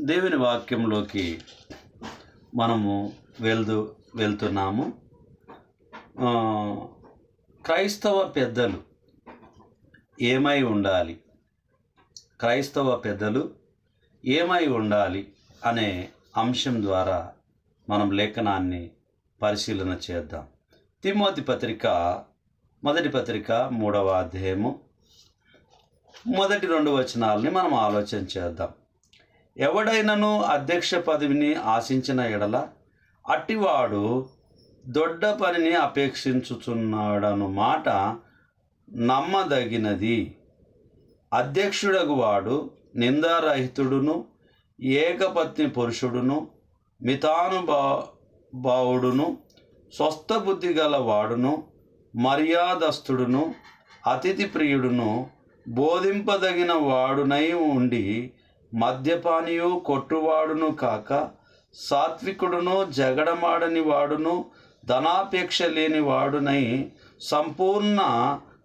దేవుని వాక్యంలోకి మనము వెళ్తూ వెళ్తున్నాము. క్రైస్తవ పెద్దలు ఏమై ఉండాలి? క్రైస్తవ పెద్దలు ఏమై ఉండాలి అనే అంశం ద్వారా మనం లేఖనాన్ని పరిశీలన చేద్దాం. తిమోతి పత్రిక మొదటి పత్రిక మూడవ అధ్యాయము. మొదటి రెండు వచనాలని మనం ఆలోచన చేద్దాం. ఎవడైనను అధ్యక్ష పదవిని ఆశించిన ఎడల అట్టివాడు దొడ్డ పనిని అపేక్షించుచున్నాడను మాట నమ్మదగినది. అధ్యక్షుడగు వాడు నిందారహితుడును ఏకపత్ని పురుషుడును మితానుభా భావుడును స్వస్థ బుద్ధి గల వాడును మర్యాదస్తుడును అతిథి ప్రియుడును బోధింపదగిన వాడునై ఉండి మద్యపానియు కొట్టువాడును కాక సాత్వికుడును జగడమాడని వాడును ధనాపేక్ష లేని వాడునై సంపూర్ణ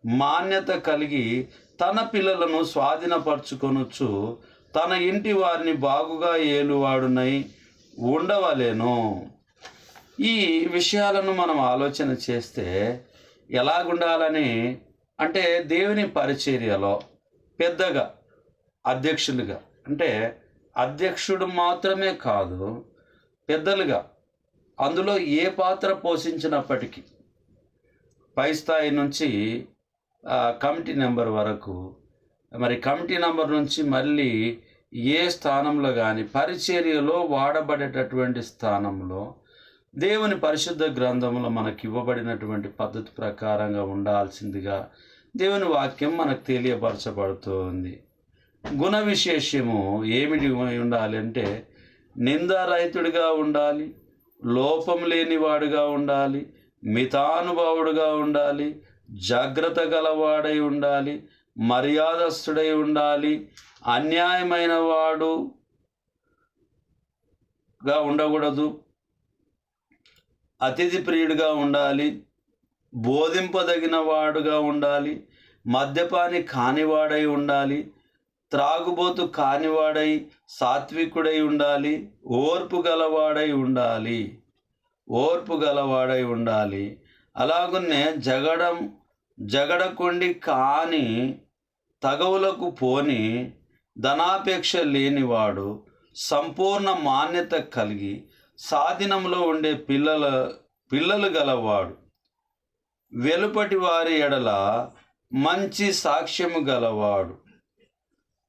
మాన్యత కలిగి తన పిల్లలను స్వాధీనపరచుకొనొచ్చు తన ఇంటి వారిని బాగుగా ఏలువాడునై ఉండవలేను. ఈ విషయాలను మనం ఆలోచన చేస్తే ఎలాగుండాలని అంటే దేవుని పరిచర్యలో పెద్దగా అధ్యక్షులుగా అంటే అధ్యక్షుడు మాత్రమే కాదు పెద్దలుగా అందులో ఏ పాత్ర పోషించినప్పటికీ పై స్థాయి నుంచి కమిటీ నెంబర్ వరకు మరి కమిటీ నెంబర్ నుంచి మళ్ళీ ఏ స్థానంలో కానీ పరిచర్యలో వాడబడేటటువంటి స్థానంలో దేవుని పరిశుద్ధ గ్రంథంలో మనకి ఇవ్వబడినటువంటి పద్ధతి ప్రకారంగా ఉండాల్సిందిగా దేవుని వాక్యం మనకు తెలియపరచబడుతోంది. గుణ విశేషము ఏమిటి ఉండాలి అంటే నిందారహితుడిగా ఉండాలి లోపం లేనివాడుగా ఉండాలి మితానుభావుడుగా ఉండాలి జాగ్రత్త గలవాడై ఉండాలి మర్యాదస్థుడై ఉండాలి అన్యాయమైన వాడుగా ఉండకూడదు అతిథి ప్రియుడిగా ఉండాలి బోధింపదగిన వాడుగా ఉండాలి మద్యపాని కానివాడై ఉండాలి త్రాగుబోతు కానివాడై సాత్వికుడై ఉండాలి ఓర్పు గలవాడై ఉండాలి ఓర్పు గలవాడై ఉండాలి. అలాగున్నే జగడం జగడకొండి కాని తగవులకు పోని ధనాపేక్ష లేనివాడు సంపూర్ణ మాన్యత కలిగి సాధీనంలో ఉండే పిల్లల పిల్లలు గలవాడు. వెలుపటి వారి ఎడల మంచి సాక్ష్యము గలవాడు.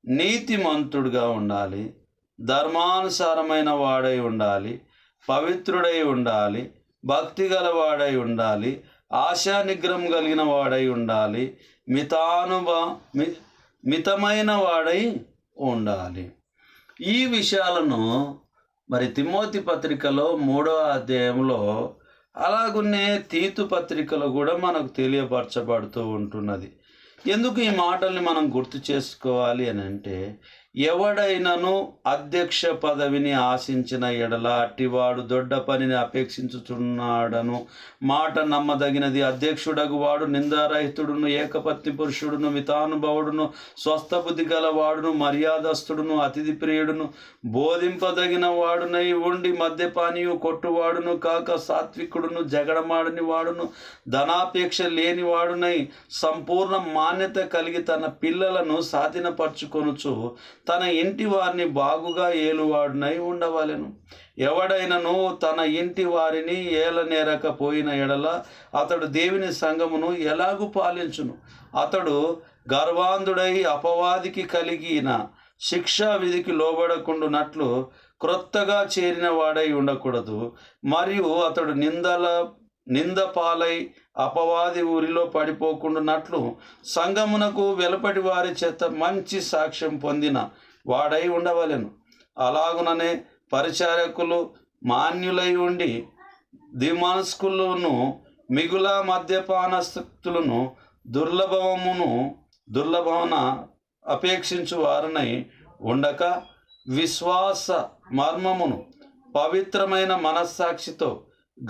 నీతిమంతుడుగా ఉండాలి ధర్మానుసారమైన వాడై ఉండాలి పవిత్రుడై ఉండాలి భక్తి గలవాడై ఉండాలి ఆశా నిగ్రహం కలిగిన వాడై ఉండాలి మితానుభ మి మితమైన వాడై ఉండాలి. ఈ విషయాలను మరి తిమోతి పత్రికలో మూడో అధ్యాయంలో అలాగున్నే తీతు పత్రికలో కూడా మనకు తెలియపరచబడుతూ ఉంటున్నది. ఎందుకు ఈ మాటల్ని మనం గుర్తు చేసుకోవాలి అని అంటే ఎవడైనను అధ్యక్ష పదవిని ఆశించిన ఎడల అట్టివాడు దొడ్డ పనిని అపేక్షించుచున్నాడను. మాట నమ్మదగినది అధ్యక్షుడగు వాడు నిందారహితుడును ఏకపత్ని పురుషుడును మితానుభవుడును స్వస్థ బుద్ధి గలవాడును మర్యాదస్తుడును అతిథి ప్రియుడును బోధింపదగిన వాడునై ఉండి మద్యపానీయు కొట్టువాడును కాక సాత్వికుడును జగడమాడని వాడును ధనాపేక్ష లేని వాడునై సంపూర్ణ మాన్యత కలిగి తన పిల్లలను సాధీనపరచుకొనుచు తన ఇంటి వారిని బాగుగా ఏలువాడునై ఉండవలెను. ఎవడైనను తన ఇంటి వారిని ఏలనేరకపోయిన ఎడల అతడు దేవుని సంఘమును ఎలాగు పాలించును? అతడు గర్వాంధుడై అపవాదికి కలిగిన శిక్షా విధికి లోబడకుండునట్లు క్రొత్తగా చేరిన వాడై ఉండకూడదు. మరియు అతడు నిందల నింద పాలై అపవాది ఊరిలో పడిపోకుండానట్లు సంగమునకు వెలుపటి వారి చేత మంచి సాక్ష్యం పొందిన వాడై ఉండవలెను. అలాగుననే పరిచారకులు మాన్యులై ఉండి దిమానస్కులను మిగుల మద్యపానస్తులను దుర్లభమును దుర్లభమున అపేక్షించు వారినై ఉండక విశ్వాస మర్మమును పవిత్రమైన మనస్సాక్షితో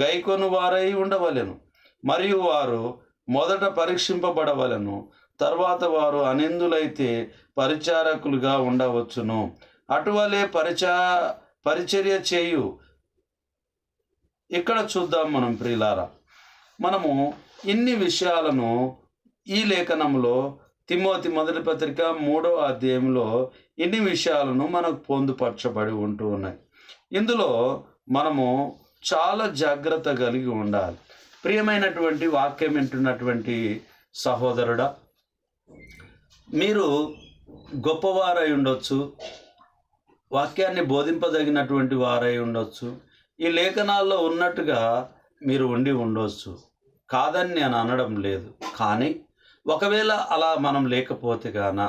గైకొను వారై ఉండవలెను. మరియు వారు మొదట పరీక్షింపబడవలను తర్వాత వారు అనిందులైతే పరిచారకులుగా ఉండవచ్చును. అటువలే పరిచ పరిచర్య చేయు. ఇక్కడ చూద్దాం మనం ప్రియులారా. మనము ఇన్ని విషయాలను ఈ లేఖనంలో తిమోతి మొదటి పత్రిక మూడో అధ్యాయంలో ఇన్ని విషయాలను మనకు పొందుపరచబడి ఉంటూ ఉన్నాయి. ఇందులో మనము చాలా జాగ్రత్త కలిగి ఉండాలి. ప్రియమైనటువంటి వాక్యం వింటున్నటువంటి సహోదరుడా మీరు గొప్పవారై ఉండొచ్చు వాక్యాన్ని బోధింపదగినటువంటి వారై ఉండొచ్చు ఈ లేఖనాల్లో ఉన్నట్టుగా మీరు ఉండి ఉండొచ్చు. కాదని నేను అనడం లేదు కానీ ఒకవేళ అలా మనం లేకపోతే గాన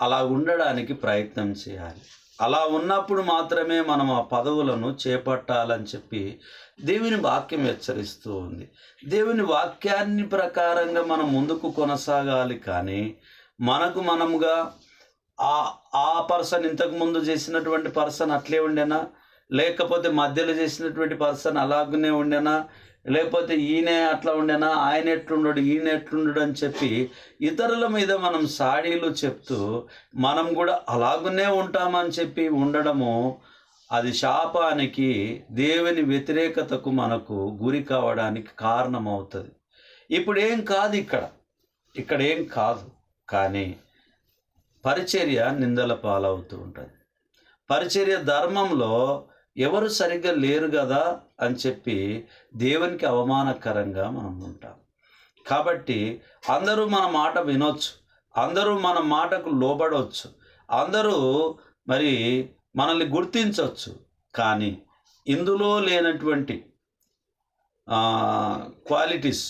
అలా ఉండడానికి ప్రయత్నం చేయాలి. అలా ఉన్నప్పుడు మాత్రమే మనం ఆ పదవులను చేపట్టాలని చెప్పి దేవుని వాక్యం హెచ్చరిస్తూ ఉంది. దేవుని వాక్యాన్ని ప్రకారంగా మనం ముందుకు కొనసాగాలి కానీ మనకు మనముగా ఆ ఆ పర్సన్ ఇంతకు ముందు చేసినటువంటి పర్సన్ అట్లే ఉండేనా? లేకపోతే మధ్యలో చేసినటువంటి పర్సన్ అలాగనే ఉండేనా? లేకపోతే ఈయన అట్లా ఉండేనా? ఆయన ఎట్లుండడు? ఈయన ఎట్లుండడు అని చెప్పి ఇతరుల మీద మనం సాడీలు చెప్తూ మనం కూడా అలాగనే ఉంటామని చెప్పి ఉండడము అది శాపానికి దేవుని వ్యతిరేకతకు మనకు గురి కావడానికి కారణమవుతుంది. ఇప్పుడు ఏం కాదు ఇక్కడ. ఇక్కడ ఏం కాదు. కానీ పరిచర్య నిందల పాలవుతూ ఉంటుంది. పరిచర్య ధర్మంలో ఎవరు సరిగ్గా లేరు కదా అని చెప్పి దేవునికి అవమానకరంగా మనం ఉంటాం. కాబట్టి అందరూ మన మాట వినొచ్చు అందరూ మన మాటకు లోబడవచ్చు అందరూ మరి మనల్ని గుర్తించవచ్చు కానీ ఇందులో లేనటువంటి క్వాలిటీస్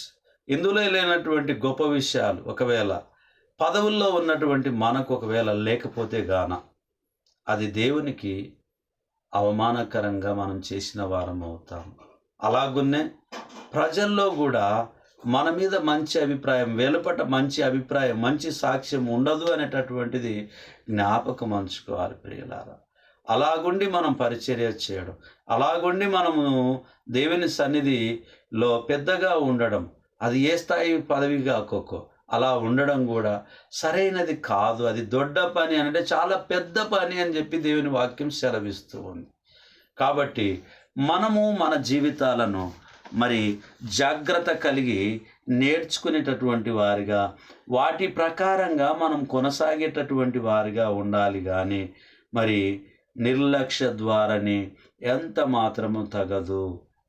ఇందులో లేనటువంటి గొప్ప విషయాలు ఒకవేళ పదవుల్లో ఉన్నటువంటి మనకు ఒకవేళ లేకపోతే గాన అది దేవునికి అవమానకరంగా మనం చేసిన వారం అవుతాం అలాగున్నే ప్రజల్లో కూడా మన మీద మంచి అభిప్రాయం వెలుపట మంచి అభిప్రాయం మంచి సాక్ష్యం ఉండదు అనేటటువంటిది జ్ఞాపకం ఉంచుకోవాలి ప్రియులారా. అలాగుండి మనం పరిచర్య చేయడం అలాగుండి మనము దేవుని సన్నిధిలో పెద్దగా ఉండడం అది ఏ స్థాయి పదవి కాకోకో అలా ఉండడం కూడా సరైనది కాదు. అది దొడ్డ పని అంటే చాలా పెద్ద పని అని చెప్పి దేవుని వాక్యం సెలవిస్తూ ఉంది. కాబట్టి మనము మన జీవితాలను మరి జాగ్రత్త కలిగి నేర్చుకునేటటువంటి వారిగా వాటి ప్రకారంగా మనం కొనసాగేటటువంటి వారిగా ఉండాలి కానీ మరి నిర్లక్ష్య ద్వారానే ఎంత మాత్రము తగదు.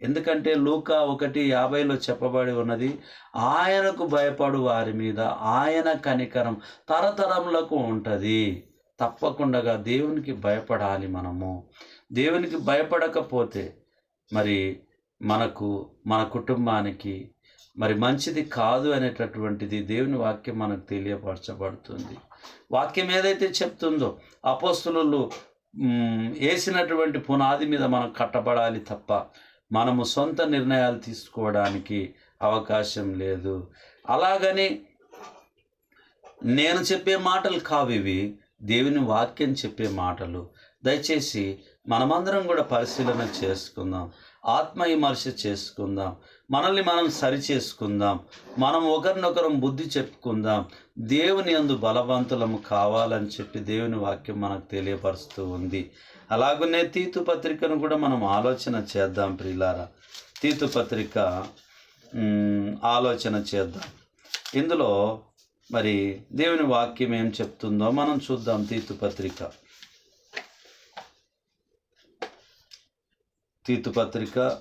ఎందుకంటే లూకా ఒకటి యాభైలో చెప్పబడి ఉన్నది ఆయనకు భయపడు వారి మీద ఆయన కనికరం తరతరములకు ఉంటుంది. తప్పకుండా దేవునికి భయపడాలి మనము. దేవునికి భయపడకపోతే మరి మనకు మన కుటుంబానికి మరి మంచిది కాదు అనేటటువంటిది దేవుని వాక్యం మనకు తెలియపరచబడుతుంది. వాక్యం ఏదైతే చెప్తుందో అపోస్తులు వేసినటువంటి పునాది మీద మనం కట్టబడాలి తప్ప మనము సొంత నిర్ణయాలు తీసుకోవడానికి అవకాశం లేదు. అలాగని నేను చెప్పే మాటలు కావివి దేవుని వాక్యం చెప్పే మాటలు. దయచేసి మనమందరం కూడా పరిశీలన చేసుకుందాం. ఆత్మ విమర్శ చేసుకుందాం. మనల్ని మనం సరి చేసుకుందాం. మనం ఒకరినొకరం బుద్ధి చెప్పుకుందాం. దేవుని అందు బలవంతులము కావాలని చెప్పి దేవుని వాక్యం మనకు తెలియపరుస్తూ ఉంది. అలాగనే తీతు పత్రికను కూడా మనం ఆలోచన చేద్దాం ప్రియులారా. తీతు పత్రిక ఆలోచన చేద్దాం. ఇందులో మరి దేవుని వాక్యం ఏం చెప్తుందో మనం చూద్దాం తీతు పత్రిక. తీతు పత్రిక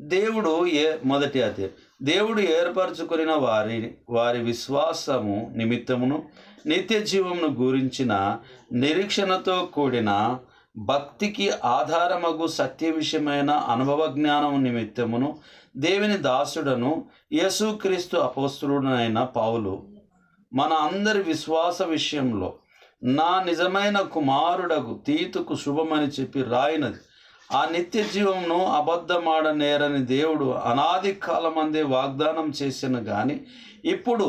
దేవుడు ఏ మొదటి అధ్యాయం. దేవుడు ఏర్పరచుకున్న వారి వారి విశ్వాసము నిమిత్తమును నిత్య జీవమును గురించిన నిరీక్షణతో కూడిన భక్తికి ఆధారమగు సత్య విషయమైన అనుభవ జ్ఞానం నిమిత్తమును దేవుని దాసుడను యేసుక్రీస్తు అపోస్తుడనైన పావులు మన అందరి విశ్వాస విషయంలో నా నిజమైన కుమారుడగు తీతుకు శుభమని చెప్పి రాయినది. ఆ నిత్య జీవమును అబద్ధమాడనేరని దేవుడు అనాది కాలమందే వాగ్దానం చేసిన గాని ఇప్పుడు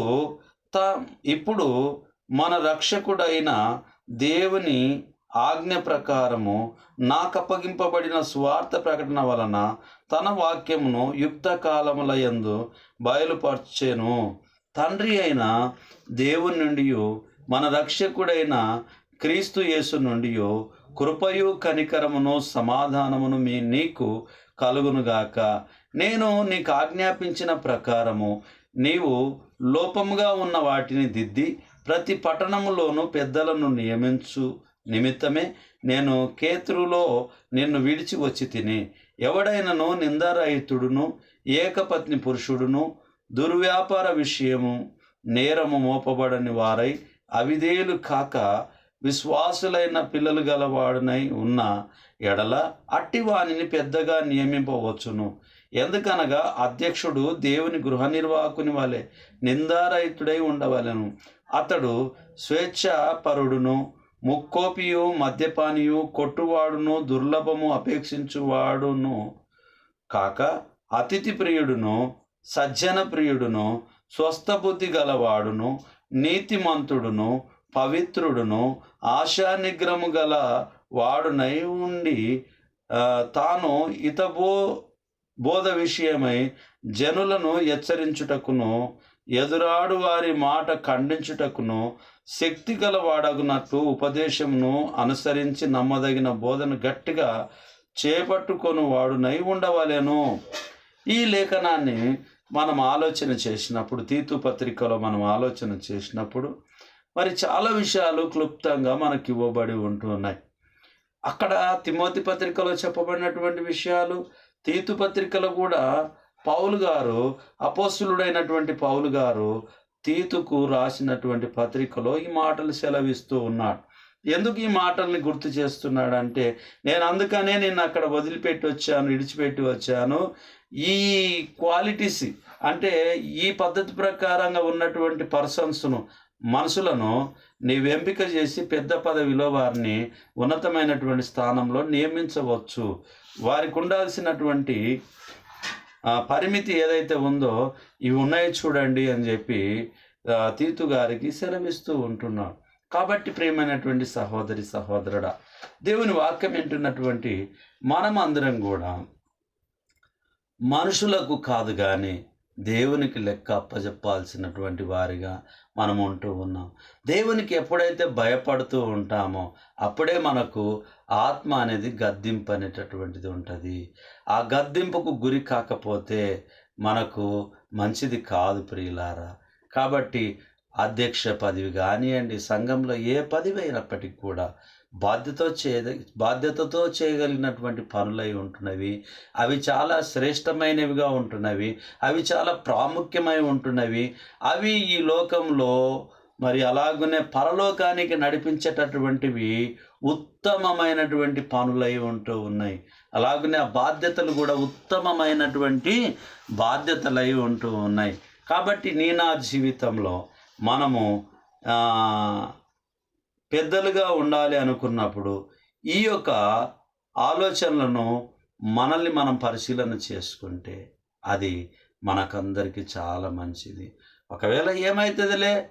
త ఇప్పుడు మన రక్షకుడైన దేవుని ఆజ్ఞ ప్రకారము నాకు అప్పగింపబడిన స్వార్థ ప్రకటన వలన తన వాక్యమును యుక్త కాలముల యందు బయలుపరచెను. తండ్రి అయిన దేవుని నుండి మన రక్షకుడైన క్రీస్తు యేసు నుండి కృపయు కనికరమును సమాధానమును మీ నీకు కలుగునుగాక. నేను నీకు ఆజ్ఞాపించిన ప్రకారము నీవు లోపముగా ఉన్న వాటిని దిద్ది ప్రతి పట్టణములోనూ పెద్దలను నియమించు నిమిత్తమే నేను కేతురులో నిన్ను విడిచి వచ్చి తిని ఎవడైనను నిందారహితుడును ఏకపత్ని పురుషుడును దుర్వ్యాపార విషయము నేరము మోపబడని వారై అవిధేయులు కాక విశ్వాసులైన పిల్లలు గలవాడునై ఉన్న ఎడల అట్టివానిని పెద్దగా నియమింపవచ్చును. ఎందుకనగా అధ్యక్షుడు దేవుని గృహ నిర్వాహకుని వలె నిందారహితుడై ఉండవలెను. అతడు స్వేచ్ఛాపరుడును ముక్కోపియు మద్యపానియు కొట్టువాడును దుర్లభము అపేక్షించువాడును కాక అతిథి ప్రియుడును సజ్జన ప్రియుడును స్వస్థ బుద్ధి గలవాడును నీతిమంతుడును పవిత్రుడును ఆశానిగ్రము గల వాడునై ఉండి తాను ఇతబో బోధ విషయమై జనులను హెచ్చరించుటకును ఎదురాడు వారి మాట ఖండించుటకును శక్తి గలవాడగునట్లు ఉపదేశమును అనుసరించి నమ్మదగిన బోధన గట్టిగా చేపట్టుకొని వాడునై ఉండవలెను. ఈ లేఖనాన్ని మనం ఆలోచన చేసినప్పుడు తీతు పత్రికలో మనం ఆలోచన చేసినప్పుడు మరి చాలా విషయాలు క్లుప్తంగా మనకి ఇవ్వబడి ఉంటున్నాయి అక్కడ తిమోతి పత్రికలో చెప్పబడినటువంటి విషయాలు తీతు పత్రికలో కూడా పౌలు గారు అపోస్తులుడైనటువంటి పౌలు గారు తీతుకు రాసినటువంటి పత్రికలో ఈ మాటలు సెలవిస్తూ ఉన్నాడు ఎందుకు ఈ మాటల్ని గుర్తు చేస్తున్నాడు అంటే నేను అందుకనే నేను అక్కడ వదిలిపెట్టి వచ్చాను విడిచిపెట్టి వచ్చాను. ఈ క్వాలిటీస్ అంటే ఈ పద్ధతి ప్రకారంగా ఉన్నటువంటి పర్సన్స్ను మనసులను నీవు ఎంపిక చేసి పెద్ద పదవిలో వారిని ఉన్నతమైనటువంటి స్థానంలో నియమించవచ్చు. వారికి ఉండాల్సినటువంటి పరిమితి ఏదైతే ఉందో ఇవి ఉన్నాయి చూడండి అని చెప్పి తీతు గారికి సెలవిస్తూ ఉంటున్నాడు. కాబట్టి ప్రేమైనటువంటి సహోదరి సహోదరుడా దేవుని వాక్యం వింటున్నటువంటి మనం అందరం కూడా మనుషులకు కాదు కానీ దేవునికి లెక్క అప్పజెప్పాల్సినటువంటి వారిగా మనం ఉంటూ ఉన్నాం. దేవునికి ఎప్పుడైతే భయపడుతూ ఉంటామో అప్పుడే మనకు ఆత్మ అనేది గద్దింపు అనేటటువంటిది ఉంటుంది. ఆ గద్దింపుకు గురి కాకపోతే మనకు మంచిది కాదు ప్రియులారా. కాబట్టి అధ్యక్ష పదవి కానివ్వండి సంఘంలో ఏ పదవి అయినప్పటికీ కూడా బాధ్యత చే బాధ్యతతో చేయగలిగినటువంటి పనులై ఉంటున్నవి. అవి చాలా శ్రేష్టమైనవిగా ఉంటున్నవి. అవి చాలా ప్రాముఖ్యమై ఉంటున్నవి. అవి ఈ లోకంలో మరి అలాగనే పరలోకానికి నడిపించేటటువంటివి ఉత్తమమైనటువంటి పనులై ఉంటూ ఉన్నాయి. అలాగనే ఆ బాధ్యతలు కూడా ఉత్తమమైనటువంటి బాధ్యతలై ఉంటూ ఉన్నాయి. కాబట్టి నీ నా జీవితంలో మనము పెద్దలుగా ఉండాలి అనుకున్నప్పుడు ఈ యొక్క ఆలోచనలను మనల్ని మనం పరిశీలన చేసుకుంటే అది మనకందరికీ చాలా మంచిది. ఒకవేళ ఏమవుతుందిలే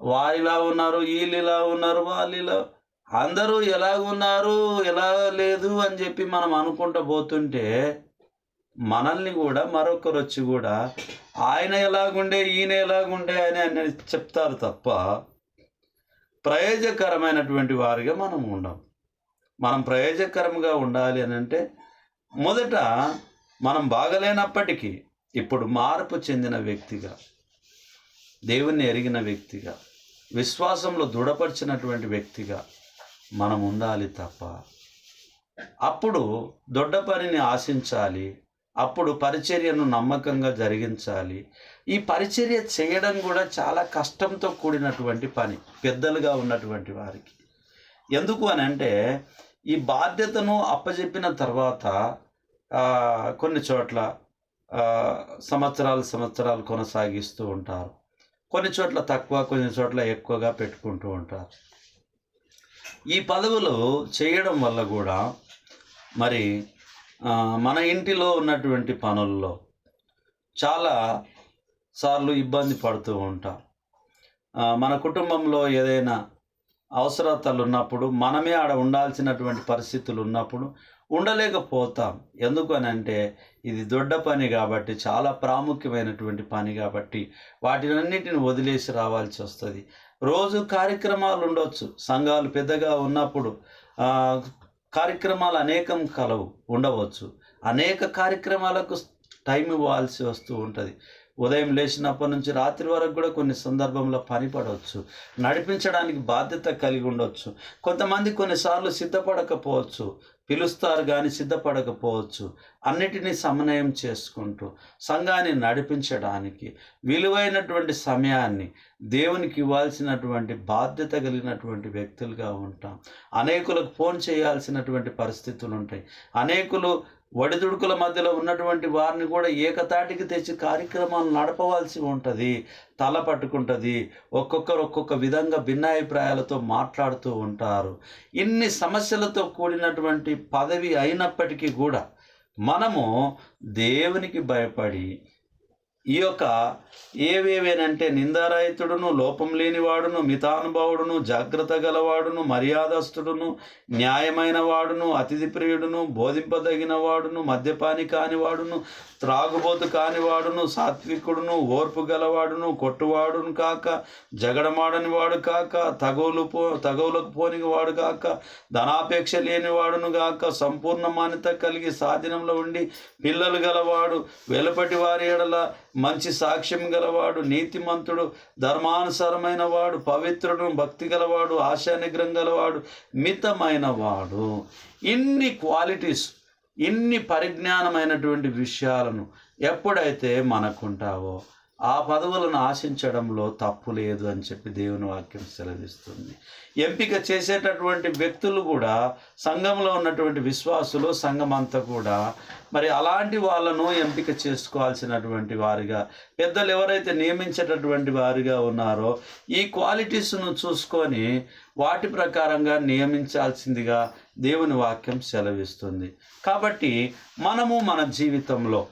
వారిలా ఉన్నారు వీళ్ళు ఇలా ఉన్నారు వాళ్ళు ఇలా అందరూ ఎలా ఉన్నారు ఎలా లేదు అని చెప్పి మనం అనుకుంటూ పోతుంటే మనల్ని కూడా మరొకరు వచ్చి కూడా ఆయన ఎలాగుండే ఈయన ఎలాగుండే అని అని చెప్తారు తప్ప ప్రయోజకరమైనటువంటి వారిగా మనం ఉండం. మనం ప్రయోజకరంగా ఉండాలి అని అంటే మొదట మనం బాగలేనప్పటికీ ఇప్పుడు మార్పు చెందిన వ్యక్తిగా దేవుణ్ణి ఎరిగిన వ్యక్తిగా విశ్వాసంలో దృఢపరిచినటువంటి వ్యక్తిగా మనం ఉండాలి తప్ప అప్పుడు దొడ్డ పనిని ఆశించాలి అప్పుడు పరిచర్యను నమ్మకంగా జరిగించాలి. ఈ పరిచర్య చేయడం కూడా చాలా కష్టంతో కూడినటువంటి పని పెద్దలుగా ఉన్నటువంటి వారికి. ఎందుకు అని అంటే ఈ బాధ్యతను అప్పజెప్పిన తర్వాత కొన్ని చోట్ల సంవత్సరాలు సంవత్సరాలు కొనసాగిస్తూ ఉంటారు. కొన్ని చోట్ల తక్కువ కొన్ని చోట్ల ఎక్కువగా పెట్టుకుంటూ ఉంటారు. ఈ పదవులు చేయడం వల్ల కూడా మరి మన ఇంటిలో ఉన్నటువంటి పనుల్లో చాలా సార్లు ఇబ్బంది పడుతూ ఉంటాం. మన కుటుంబంలో ఏదైనా అవసరతలు ఉన్నప్పుడు మనమే ఆడ ఉండాల్సినటువంటి పరిస్థితులు ఉన్నప్పుడు ఉండలేకపోతాం. ఎందుకు అని అంటే ఇది దొడ్డ పని కాబట్టి చాలా ప్రాముఖ్యమైనటువంటి పని కాబట్టి వాటినన్నిటిని వదిలేసి రావాల్సి వస్తుంది. రోజు కార్యక్రమాలు ఉండొచ్చు. సంఘాలు పెద్దగా ఉన్నప్పుడు కార్యక్రమాలు అనేకం కలవు ఉండవచ్చు. అనేక కార్యక్రమాలకు టైం ఇవ్వాల్సి వస్తూ ఉంటుంది. ఉదయం లేచినప్పటి నుంచి రాత్రి వరకు కూడా కొన్ని సందర్భంలో పని పడవచ్చు. నడిపించడానికి బాధ్యత కలిగి ఉండవచ్చు కొంతమంది కొన్నిసార్లు సిద్ధపడకపోవచ్చు. పిలుస్తారు కానీ సిద్ధపడకపోవచ్చు. అన్నిటినీ సమన్వయం చేసుకుంటూ సంఘాన్ని నడిపించడానికి విలువైనటువంటి సమయాన్ని దేవునికి ఇవ్వాల్సినటువంటి బాధ్యత కలిగినటువంటి వ్యక్తులుగా ఉంటాం. అనేకులకు ఫోన్ చేయాల్సినటువంటి పరిస్థితులు ఉంటాయి అనేకులు ఒడిదుడుకుల మధ్యలో ఉన్నటువంటి వారిని కూడా ఏకతాటికి తెచ్చి కార్యక్రమాలు నడపవలసి ఉంటుంది తల పట్టుకుంటుంది ఒక్కొక్కరు ఒక్కొక్క విధంగా భిన్నాభిప్రాయాలతో మాట్లాడుతూ ఉంటారు. ఇన్ని సమస్యలతో కూడినటువంటి పదవి అయినప్పటికీ కూడా మనము దేవునికి భయపడి ఈ యొక్క ఏవేవేనంటే నిందారహితుడును లోపం లేనివాడును మితానుభావుడును జాగ్రత్త గలవాడును మర్యాదస్తుడును న్యాయమైన వాడును అతిథి ప్రియుడును బోధింపదగిన వాడును మద్యపాని కానివాడును త్రాగుబోతు కానివాడును సాత్వికుడును ఓర్పు గలవాడును కొట్టువాడును కాక జగడమాడని వాడు కాక తగవులు పో తగవులకు పోని వాడు కాక ధనాపేక్ష లేని వాడును గాక సంపూర్ణ మాన్యత కలిగి సాధనంలో ఉండి పిల్లలు గలవాడు వెలుపటి వారి ఎడల మంచి సాక్ష్యం గలవాడు నీతిమంతుడు ధర్మానుసారమైన వాడు పవిత్రుడు భక్తి గలవాడు ఆశానిగ్రహం గలవాడు మితమైన వాడు. ఇన్ని క్వాలిటీస్ ఇన్ని పరిజ్ఞానమైనటువంటి విషయాలను ఎప్పుడైతే మనకుంటావో ఆ పదవులను ఆశించడంలో తప్పు లేదు అని చెప్పి దేవుని వాక్యం సెలవిస్తుంది. ఎంపిక చేసేటటువంటి వ్యక్తులు కూడా సంఘంలో ఉన్నటువంటి విశ్వాసులు సంఘం అంతా కూడా మరి అలాంటి వాళ్ళను ఎంపిక చేసుకోవాల్సినటువంటి వారిగా పెద్దలు ఎవరైతే నియమించేటటువంటి వారిగా ఉన్నారో ఈ క్వాలిటీస్ను చూసుకొని వాటి ప్రకారంగా నియమించాల్సిందిగా దేవుని వాక్యం సెలవిస్తుంది. కాబట్టి మనము మన జీవితంలో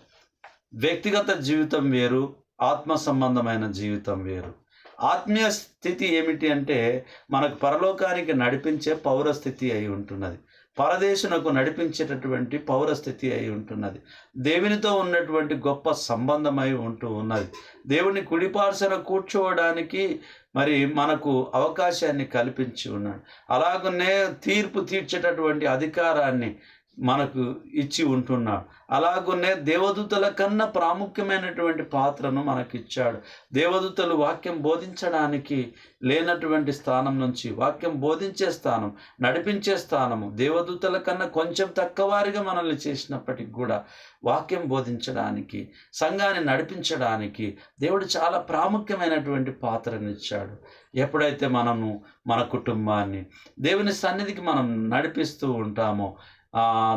వ్యక్తిగత జీవితం వేరు ఆత్మ సంబంధమైన జీవితం వేరు. ఆత్మీయ స్థితి ఏమిటి అంటే మనకు పరలోకానికి నడిపించే పౌరస్థితి అయి ఉంటున్నది. పరదేశునకు నడిపించేటటువంటి పౌరస్థితి అయి ఉంటున్నది. దేవునితో ఉన్నటువంటి గొప్ప సంబంధమై ఉంటూ ఉన్నది. దేవుని కుడిపార్సన కూర్చోవడానికి మరి మనకు అవకాశాన్ని కల్పించి ఉన్నాడు. అలాగనే తీర్పు తీర్చేటటువంటి అధికారాన్ని మనకు ఇచ్చి ఉంటున్నాడు. అలాగునే దేవదూతల కన్నా ప్రాముఖ్యమైనటువంటి పాత్రను మనకు ఇచ్చాడు దేవదూతలు వాక్యం బోధించడానికి లేనటువంటి స్థానం నుంచి వాక్యం బోధించే స్థానం నడిపించే స్థానము దేవదూతల కన్నా కొంచెం తక్కువవారిగా మనల్ని చేసినప్పటికి కూడా వాక్యం బోధించడానికి సంఘాన్ని నడిపించడానికి దేవుడు చాలా ప్రాముఖ్యమైనటువంటి పాత్రనిచ్చాడు. ఎప్పుడైతే మనము మన కుటుంబాన్ని దేవుని సన్నిధికి మనం నడిపిస్తూ ఉంటామో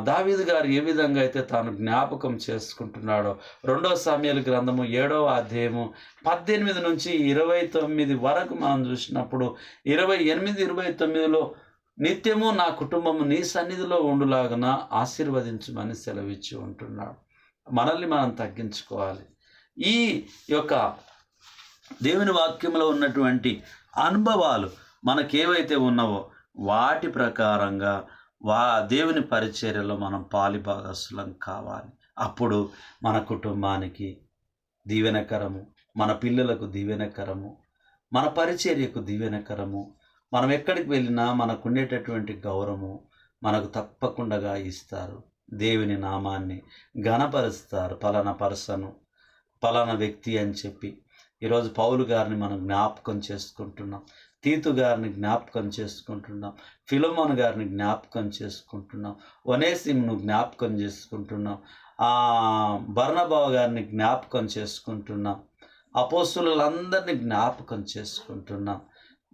దావీదు గారు ఏ విధంగా అయితే తాను జ్ఞాపకం చేసుకుంటున్నాడో రెండో సామ్యాల గ్రంథము ఏడవ అధ్యాయము పద్దెనిమిది నుంచి ఇరవై తొమ్మిది వరకు మనం చూసినప్పుడు ఇరవై ఎనిమిది ఇరవై తొమ్మిదిలో నిత్యము నా కుటుంబము నీ సన్నిధిలో ఉండులాగన ఆశీర్వదించమని సెలవిచ్చి ఉంటున్నాడు. మనల్ని మనం తగ్గించుకోవాలి. ఈ యొక్క దేవుని వాక్యంలో ఉన్నటువంటి అనుభవాలు మనకేవైతే ఉన్నావో వాటి ప్రకారంగా వా దేవుని పరిచర్యలో మనం పాలిభాగస్సులం కావాలి. అప్పుడు మన కుటుంబానికి దీవెనకరము మన పిల్లలకు దీవెనకరము మన పరిచర్యకు దీవెనకరము మనం ఎక్కడికి వెళ్ళినా మనకు ఉండేటటువంటి గౌరవము మనకు తప్పకుండా ఇస్తారు. దేవుని నామాన్ని ఘనపరుస్తారు. పలానా పర్సను పలానా వ్యక్తి అని చెప్పి ఈరోజు పౌలు గారిని మనం జ్ఞాపకం చేసుకుంటున్నాం. తీతు గారిని జ్ఞాపకం చేసుకుంటున్నాం. ఫిలోమోన్ గారిని జ్ఞాపకం చేసుకుంటున్నాం. ఒనేసిమ్ను జ్ఞాపకం చేసుకుంటున్నాం. ఆ గారిని జ్ఞాపకం చేసుకుంటున్నాం. అపోసులందరినీ జ్ఞాపకం చేసుకుంటున్నాం.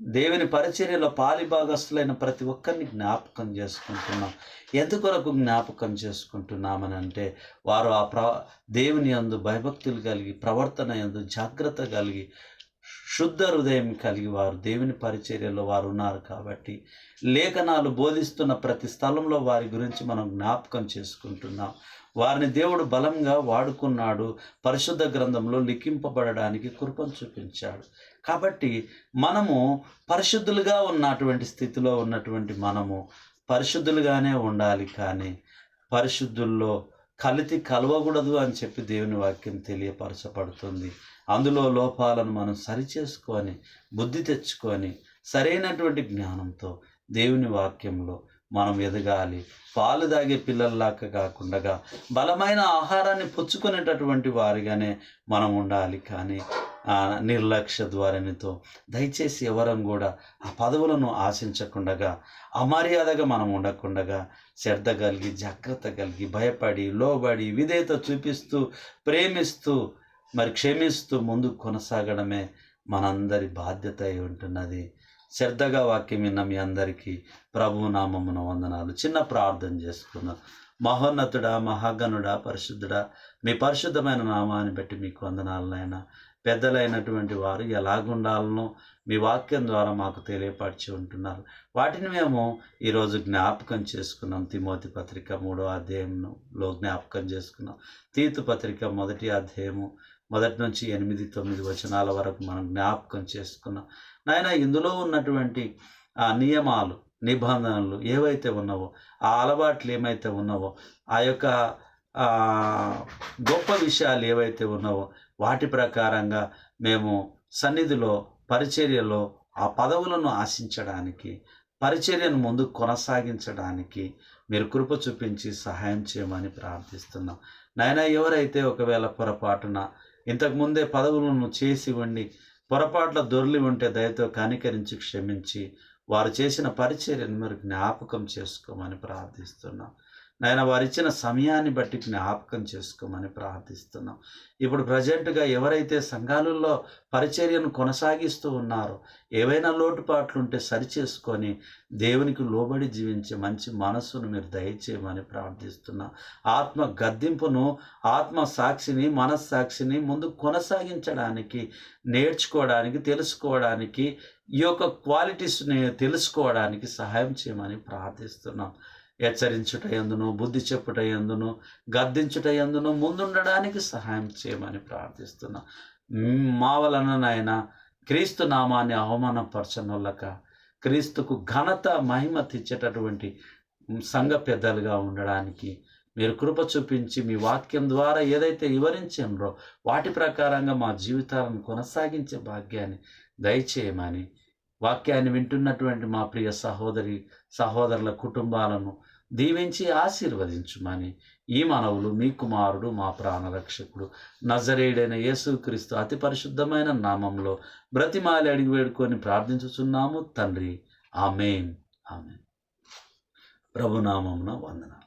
దేవుని పరిచర్యలో పాలిభాగస్తులైన ప్రతి ఒక్కరిని జ్ఞాపకం చేసుకుంటున్నాం. ఎందుకొరకు జ్ఞాపకం చేసుకుంటున్నామని అంటే వారు ఆ ప్ర దేవుని యందు భయభక్తులు కలిగి ప్రవర్తన యందు జాగ్రత్త కలిగి శుద్ధ హృదయం కలిగి వారు దేవుని పరిచర్యలో వారు ఉన్నారు కాబట్టి లేఖనాలు బోధిస్తున్న ప్రతి స్థలంలో వారి గురించి మనం జ్ఞాపకం చేసుకుంటున్నాం. వారిని దేవుడు బలంగా వాడుకున్నాడు పరిశుద్ధ గ్రంథంలో లిఖింపబడడానికి కృపను చూపించాడు. కాబట్టి మనము పరిశుద్ధులుగా ఉన్నటువంటి స్థితిలో ఉన్నటువంటి మనము పరిశుద్ధులుగానే ఉండాలి కానీ పరిశుద్ధుల్లో కలితి కలవకూడదు అని చెప్పి దేవుని వాక్యం తెలియపరచబడుతుంది. అందులో లోపాలను మనం సరిచేసుకొని బుద్ధి తెచ్చుకొని సరైనటువంటి జ్ఞానంతో దేవుని వాక్యంలో మనం ఎదగాలి. పాలు తాగే పిల్లల్లాగా కాకుండా బలమైన ఆహారాన్ని పుచ్చుకునేటటువంటి వారిగానే మనం ఉండాలి. కానీ నిర్లక్ష్య ధోరణితో దయచేసి ఎవరం కూడా ఆ పదవులను ఆశించకుండగా అమర్యాదగా మనం ఉండకుండగా శ్రద్ధ కలిగి జాగ్రత్త కలిగి భయపడి లోబడి విధేయత చూపిస్తూ ప్రేమిస్తూ మరి క్షమిస్తూ ముందుకు కొనసాగడమే మనందరి బాధ్యత అయి ఉంటున్నది. శ్రద్ధగా వాక్యం విన్న మీ అందరికీ ప్రభు నామమున వందనాలు. చిన్న ప్రార్థన చేసుకుందాం. మహోన్నతుడా మహాగణుడా పరిశుద్ధుడా మీ పరిశుద్ధమైన నామాన్ని బట్టి మీకు వందనాలనైనా పెద్దలైనటువంటి వారు ఎలాగుండాలనో మీ వాక్యం ద్వారా మాకు తెలియపరిచి ఉంటున్నారు. వాటిని మేము ఈరోజు జ్ఞాపకం చేసుకున్నాం. తిమోతి పత్రిక మూడో అధ్యాయంలో జ్ఞాపకం చేసుకున్నాం. తీతు పత్రిక మొదటి అధ్యాయము మొదటి నుంచి ఎనిమిది తొమ్మిది వచనాల వరకు మనం జ్ఞాపకం చేసుకున్నాం నాయన ఇందులో ఉన్నటువంటి ఆ నియమాలు నిబంధనలు ఏవైతే ఉన్నావో ఆ అలవాట్లు ఏమైతే ఉన్నావో ఆ యొక్క గొప్ప విషయాలు ఏవైతే ఉన్నావో వాటి ప్రకారంగా మేము సన్నిధిలో పరిచర్యలో ఆ పదవులను ఆశించడానికి పరిచర్యను ముందు కొనసాగించడానికి మీరు కృప చూపించి సహాయం చేయమని ప్రార్థిస్తున్నాం. నాయన ఎవరైతే ఒకవేళ పొరపాటున ఇంతకుముందే పదవులను చేసి పొరపాట్ల దొరలి ఉంటే దయతో కనికరించి క్షమించి వారు చేసిన పరిచర్యను మరి జ్ఞాపకం చేసుకోమని ప్రార్థిస్తున్నాం. నాయన వారు ఇచ్చిన సమయాన్ని బట్టి జ్ఞాపకం చేసుకోమని ప్రార్థిస్తున్నాం. ఇప్పుడు ప్రజెంట్గా ఎవరైతే సంఘాలలో పరిచర్యను కొనసాగిస్తూ ఉన్నారో ఏవైనా లోటుపాట్లు ఉంటే సరిచేసుకొని దేవునికి లోబడి జీవించే మంచి మనస్సును మీరు దయచేయమని ప్రార్థిస్తున్నాం. ఆత్మ గద్దింపును ఆత్మ సాక్షిని మనస్సాక్షిని ముందు కొనసాగించడానికి నేర్చుకోవడానికి తెలుసుకోవడానికి ఈ యొక్క క్వాలిటీస్ని తెలుసుకోవడానికి సహాయం చేయమని ప్రార్థిస్తున్నాం. హెచ్చరించుట ఎందును బుద్ధి చెప్పుట ఎందును గద్దించుట ఎందును ముందుండడానికి సహాయం చేయమని ప్రార్థిస్తున్నా. మా వలన నాయన క్రీస్తు నామాన్ని అవమానపరచనులక క్రీస్తుకు ఘనత మహిమ తెచ్చేటటువంటి సంఘ పెద్దలుగా ఉండడానికి మీరు కృప చూపించి మీ వాక్యం ద్వారా ఏదైతే వివరించారో వాటి ప్రకారంగా మా జీవితాలను కొనసాగించే భాగ్యాన్ని దయచేయమని వాక్యాన్ని వింటున్నటువంటి మా ప్రియ సహోదరి సహోదరుల కుటుంబాలను దీవించి ఆశీర్వదించుమని ఈ మనవులు మీ కుమారుడు మా ప్రాణరక్షకుడు నజరేయుడైన యేసుక్రీస్తు అతి పరిశుద్ధమైన నామంలో బ్రతిమాలి అడిగి వేడుకొని ప్రార్థించుచున్నాము తండ్రి. ఆమెన్. ఆమెన్. ప్రభునామమున వందనాలు.